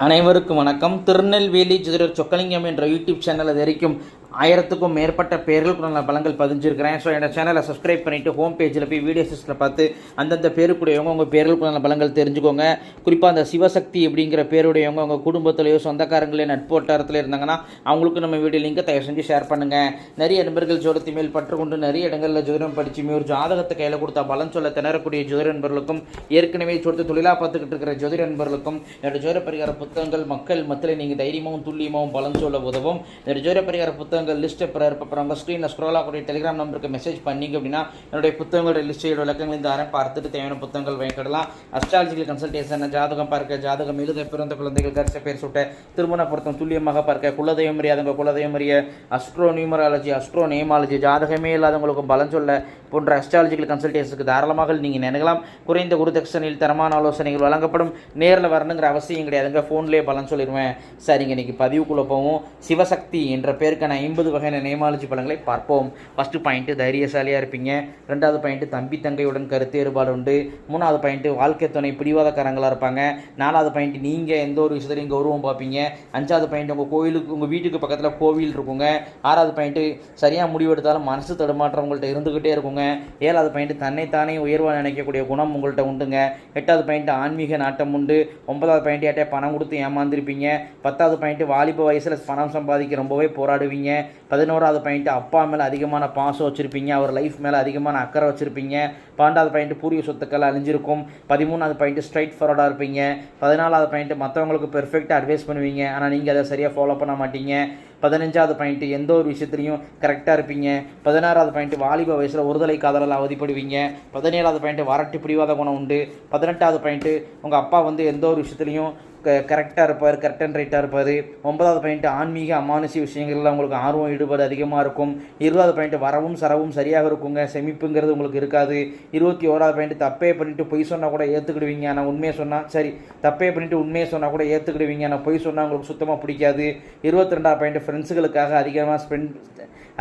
அனைவருக்கும் வணக்கம். திருநெல்வேலி ஜோதிடர் சொக்கலிங்கம் என்ற யூடியூப் சேனல் அது வரைக்கும் ஆயிரத்துக்கும் மேற்பட்ட பேர்களுக்கு நான் பலங்கள் பதிஞ்சிருக்கிறேன். ஸோ என்னோட சேனலை சப்ஸ்கிரைப் பண்ணிவிட்டு ஹோம் பேஜில் போய் வீடியோ சிஸ்டில் பார்த்து அந்தந்த பேருக்குடையவங்க உங்கள் பேர்களுக்கு நல்ல பலங்கள் தெரிஞ்சுக்கோங்க. குறிப்பாக அந்த சிவசக்தி அப்படிங்கிற பேருடையவங்க உங்கள் குடும்பத்திலேயோ சொந்தக்காரங்களே நட்போட்டாரத்தில் இருந்தாங்கன்னா அவங்களுக்கு நம்ம வீடியோ லிங்கை தயவு செஞ்சு ஷேர் பண்ணுங்கள் நிறைய நண்பர்கள் ஜோடத்தி மேல் பற்றுக்கொண்டு நிறைய இடங்களில் ஜோதிடம் படிச்சுமே ஒரு ஜாதகத்தை கையில் கொடுத்தா பலன் சொல்ல திணறக்கூடிய ஜோதிட நண்பர்களுக்கும் ஏற்கனவே சொடுத்து தொழிலாக பார்த்துக்கிட்டு இருக்கிற ஜோதிட நண்பர்களுக்கும் என்னோட ஜோதிட பரிகார புத்தகங்கள் மக்கள் மத்தியில் நீங்கள் தைரியமாகவும் துல்லியமாகவும் பலன் சொல்ல உதவும். என்னோட ஜோதிட பரிகார புத்தகம் புத்தகங்கள் லிஸ்ட் அப்புறம் அப்புறம் உங்கள் ஸ்க்ரீனில் ஸ்க்ரோல் ஆகக்கூடிய டெலிகிராம் நம்பருக்கு மெசேஜ் பண்ணிங்க அப்படின்னா என்னுடைய புத்தகங்களோட லிஸ்ட்டோட விளக்கங்கள் இந்த அரை பார்த்துட்டு தேவையான புத்தகங்கள் வாங்கிக்கிடலாம். அஸ்ட்ராலஜிக்கல் கன்சல்டேஷன் ஜாதகம் பார்க்க ஜாதகம் எழுத பிறந்த குழந்தைகள் கரிச பேர் சுட்ட திருமண பொருத்தம் துல்லியமாக பார்க்க குலதெய்வம் அறியாதவங்க குலதெய்வம் அறிய அஸ்ட்ரோ நியூமராலஜி அஸ்ட்ரோ நேமாலஜி ஜாதகமே இல்லாதவங்களுக்கு பலன் சொல்ல போன்ற அஸ்ட்ராலஜிக்கல் கன்சல்டேஷனுக்கு தாராளமாக நீங்கள் நினைக்கலாம் குறைந்த குருதட்சணையில் தரமான ஆலோசனைகள் வழங்கப்படும். நேரில் வரணுங்கிற அவசியம் கிடையாதுங்க. ஃபோன்லேயே பலன் சொல்லிடுவேன். சரிங்க இன்னைக்கு பதிவுக்குள்ளே போவோம். சிவசக்தி என்ற பேருக்கான ஐம்பது வகையான நேமாலஜி பலன்களை பார்ப்போம். ஃபஸ்ட்டு பாயிண்ட்டு தைரியசாலியாக இருப்பீங்க. ரெண்டாவது பாயிண்ட்டு தம்பி தங்கையுடன் கருத்து வேறுபாடு உண்டு. மூணாவது பாயிண்ட்டு வாழ்க்கை துணை பிடிவாதக்காரங்களாக இருப்பாங்க. நாலாவது பாயிண்ட் நீங்கள் எந்த ஒரு விஷயத்துலையும் கௌரவம் பார்ப்பீங்க. அஞ்சாவது பாயிண்ட் உங்கள் கோயிலுக்கு உங்கள் வீட்டுக்கு பக்கத்தில் கோவில் இருக்குங்க. ஆறாவது பாயிண்ட்டு சரியாக முடிவெடுத்தாலும் மனசு தடுமாற்றம் உங்கள்கிட்ட இருந்துக்கிட்டே இருக்குங்க. ஏழாவது பாயிண்ட் தன்னைத்தானே உயர்வாக நினைக்கக்கூடிய குணம் உங்கள்கிட்ட உண்டுங்க. எட்டாவது பாயிண்ட் ஆன்மீக நாட்டம் உண்டு. ஒன்பதாவது பாயிண்ட் யார்ட்டே பணம் கொடுத்து ஏமாந்துருப்பீங்க. பத்தாவது பாயிண்ட் வாலிப வயசில் பணம் சம்பாதிக்க ரொம்பவே போராடுவீங்க. பதினோராவது பாயிண்ட் அப்பா மேலே அதிகமான பாசம் வச்சுருப்பீங்க அவர் லைஃப் மேலே அதிகமான அக்கறை வச்சுருப்பீங்க. பன்னெண்டாவது பாயிண்ட் பூர்வீக சொத்துக்கள் அழிஞ்சிருக்கும். பதிமூணாவது பாயிண்ட் ஸ்ட்ரைட் ஃபார்வர்டாக இருப்பீங்க. பதினாலாவது பாயிண்ட் மற்றவங்களுக்கு பெர்ஃபெக்டாக அட்வைஸ் பண்ணுவீங்க. ஆனால் நீங்கள் அதை சரியாக ஃபாலோ பண்ண மாட்டீங்க. பதினஞ்சாவது பாயிண்ட் எந்த ஒரு விஷயத்துலையும் கரெக்டாக இருப்பீங்க. பதினாறாவது பாயிண்ட் வாலிப வயசில் ஒருதலை காதலால் அவதிப்படுவீங்க. பதினேழாவது பாயிண்ட் வரட்டு பிடிவாத குணம் உண்டு. பதினெட்டாவது பாயிண்ட்டு உங்கள் அப்பா வந்து எந்த ஒரு விஷயத்துலையும் க கரெக்டாக இருப்பார் கரெக்ட் அண்ட் ரைட்டாக இருப்பார். ஒன்பதாவது பாயிண்ட் ஆன்மீக அமானுஷி விஷயங்கள்ல உங்களுக்கு ஆர்வம் ஈடுபாடு அதிகமாக இருக்கும். இருபதாவது பாயிண்ட் வரவும் சரவும் சரியாக இருக்குங்க. செமிப்புங்கிறது உங்களுக்கு இருக்காது. இருபத்தி ஓராவது பாயிண்ட் தப்பே பண்ணிவிட்டு பொய் சொன்னால் கூட ஏற்றுக்கிடுவீங்க ஆனால் உண்மையை சொன்னால் சரி தப்பே பண்ணிவிட்டு உண்மையை சொன்னால் கூட ஏற்றுக்கிடுவீங்க ஆனால் பொய் சொன்னால் உங்களுக்கு சுத்தமாக பிடிக்காது. இருபத்தி ரெண்டாவது பாயிண்ட் ஃப்ரெண்ட்ஸுகளுக்காக அதிகமாக ஸ்பெண்ட்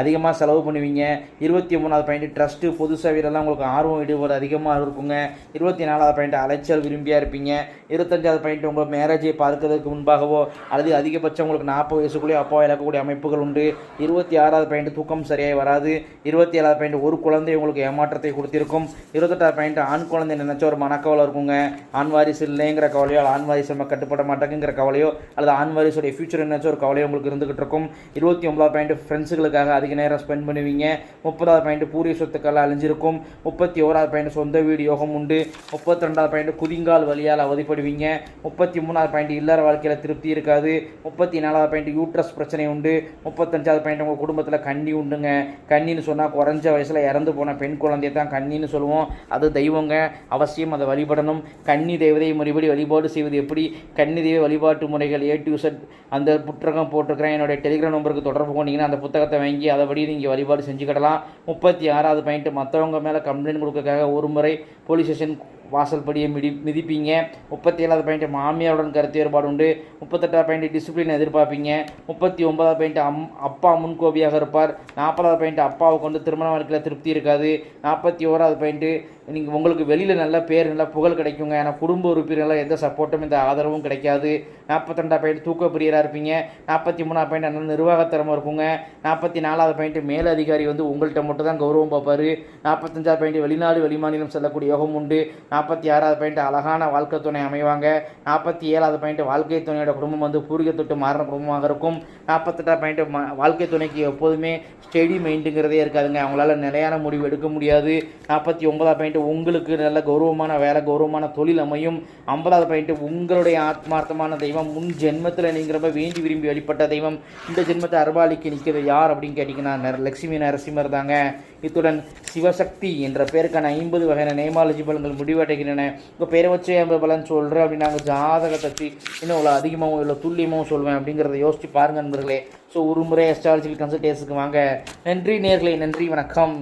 அதிகமாக செலவு பண்ணுவீங்க. இருபத்தி மூணாவது பாயிண்ட் ட்ரஸ்ட்டு பொது சேவையிலலாம் உங்களுக்கு ஆர்வம் ஈடுபாடு அதிகமாக இருக்குங்க. இருபத்தி நாலாவது பாயிண்ட் அலைச்சல் விரும்பியாக இருப்பீங்க. இருபத்தஞ்சாவது பாயிண்ட் உங்கள் மேரேஜ் பார்க்கறதுக்கு முன்பாகவோ அல்லது அதிகபட்சம் உங்களுக்கு நாற்பது வயசுக்குள்ளேயே அப்பா இழக்கக்கூடிய அமைப்புகள் உண்டு. இருபத்தி ஆறாவது பாயிண்ட் தூக்கம் சரியாக வராது. இருபத்தி ஏழாவது பாயிண்ட் ஒரு குழந்தை உங்களுக்கு ஏமாற்றத்தை கொடுத்திருக்கும். இருபத்தெட்டாவது பாயிண்ட் ஆண் குழந்தை நினைச்ச ஒரு மனக்கவலை இருக்குங்க. ஆண் வாரிசு இல்லைங்கிற கவலையோ ஆண் வாரிசு நம்ம கட்டுப்பட மாட்டேங்கிற கவலையோ அல்லது ஆண் வாரிசுடைய ஃபியூச்சர் நினைச்ச ஒரு கவலையோ உங்களுக்கு இருந்துகிட்டு இருக்கும். இருபத்தி ஒன்பதாவது பாயிண்ட் ஃப்ரெண்ட்ஸுகளுக்காக அதிக நேரம் ஸ்பெண்ட் பண்ணுவீங்க. முப்பதாவது பாயிண்ட் பூரிய சொத்துக்கள் அழிஞ்சிருக்கும். முப்பத்தி ஓராவது பாயிண்ட் சொந்த வீடு யோகம் உண்டு. முப்பத்தி ரெண்டாவது பாயிண்ட் குதிங்கால் வழியால் அவதிப்படுவீங்க. முப்பத்தி மூணாவது பாயிண்ட் இல்லற வாழ்க்கையில் திருப்தி இருக்காது. முப்பத்தி நாலாவது பாயிண்ட் யூட்ரஸ் பிரச்சனை உண்டு. முப்பத்தஞ்சாவது பாயிண்ட் உங்கள் குடும்பத்தில் கண்ணி உண்டுங்க. கண்ணின்னு சொன்னால் குறைஞ்ச வயசில் இறந்து போன பெண் குழந்தைய தான் கண்ணின்னு சொல்லுவோம். அது தெய்வங்க. அவசியம் அதை வழிபடணும். கன்னி தெய்வதை முறைப்படி வழிபாடு செய்வது எப்படி? கன்னி தெய்வ வழிபாட்டு முறைகள் ஏ டு செட் அந்த புத்தகம் போட்டிருக்கிறேன். என்னுடைய டெலிகிராம் நம்பருக்கு தொடர்பு கொண்டீங்கன்னா அந்த புத்தகத்தை வாங்கி அதைபடி நீங்கள் வழிபாடு செஞ்சுக்கிடலாம் முப்பத்தி ஆறாவது பாயிண்ட் மற்றவங்க மேலே கம்ப்ளைண்ட் கொடுக்கறதுக்காக ஒரு முறை போலீஸ் ஸ்டேஷன் வாசல்படியை மிதி மிதிப்பீங்க. முப்பத்தி ஏழாவது பாயிண்ட் மாமியாருடன் கருத்து வேறுபாடு உண்டு முப்பத்தெட்டாவது பாயிண்ட் டிசிப்ளின் எதிர்பார்ப்பீங்க. முப்பத்தி ஒன்பதாவது பாயிண்ட் அம் அப்பா முன்கோபியாக இருப்பார். நாற்பதாவது பாயிண்ட் அப்பாவுக்கு வந்து திருமண வாழ்க்கையில் திருப்தி இருக்காது. நாற்பத்தி ஓராவது பாயிண்ட்டு நீங்கள் உங்களுக்கு வெளியில் நல்ல பேர் நல்ல புகழ் கிடைக்குங்க. ஏன்னா குடும்ப உறுப்பினர்கள் எந்த சப்போர்ட்டும் எந்த ஆதரவும் கிடைக்காது. நாற்பத்தெண்டாவது பாயிண்ட் தூக்க பிரியராக இருப்பீங்க. நாற்பத்தி மூணாவது பாயிண்ட் நல்ல நிர்வாகத்திறமை இருக்குங்க. நாற்பத்தி நாலாவது பாயிண்ட் மேலதிகாரி வந்து உங்கள்கிட்ட மட்டும் தான் கௌரவம் பார்ப்பார். நாற்பத்தஞ்சாவது பாயிண்ட் வெளிநாடு வெளிமாநிலம் செல்லக்கூடிய யோகம் உண்டு நாற்பத்தி ஆறாவது பாயிண்ட் அழகான வாழ்க்கை துணை அமைவாங்க. நாற்பத்தி ஏழாவது பாயிண்ட் வாழ்க்கை துணையோட குடும்பம் வந்து பூர்வீக தொட்டு மாறின குடும்பமாக இருக்கும். நாற்பத்தெட்டாவது பாயிண்ட் வாழ்க்கை துணைக்கு எப்போதுமே ஸ்டெடி மைண்டுங்கிறதே இருக்காதுங்க. அவங்களால நிலையான முடிவு எடுக்க முடியாது. நாற்பத்தி ஒன்பதாவது பாயிண்ட் உங்களுக்கு நல்ல கௌரவமான வேலை கௌரவமான தொழில் அமையும். ஐம்பதாவது பாயிண்ட் உங்களுடைய ஆத்மார்த்தமான தெய்வம். முன் ஜென்மத்தில் நீங்கள் ரொம்ப வேண்டி விரும்பி வழிபட்ட தெய்வம். இந்த ஜென்மத்தை அருபாலிக்கு நிற்கிறது யார் அப்படின்னு கேட்டிங்கன்னா நர- லட்சுமி நரசிம்மர் தாங்க. இத்துடன் சிவசக்தி என்ற பேருக்கான ஐம்பது வகையான நேமாலஜி பலன்கள் முடிவடைகின்றன உங்கள் பேரை வச்சு என் பலன் சொல்கிறேன் அப்படின்னு நாங்கள் ஜாதகத்தை வச்சு இன்னும் இவ்வளோ அதிகமாகவும் இவ்வளோ துல்லியமாகவும் சொல்வேன் அப்படிங்கிறத யோசிச்சு பாருங்கள் நண்பர்களே. ஸோ ஒரு முறை அஸ்ட்ராலஜிக்கல் கன்சல்டேஷனுக்கு வாங்க. நன்றி நேர்களே நன்றி வணக்கம்.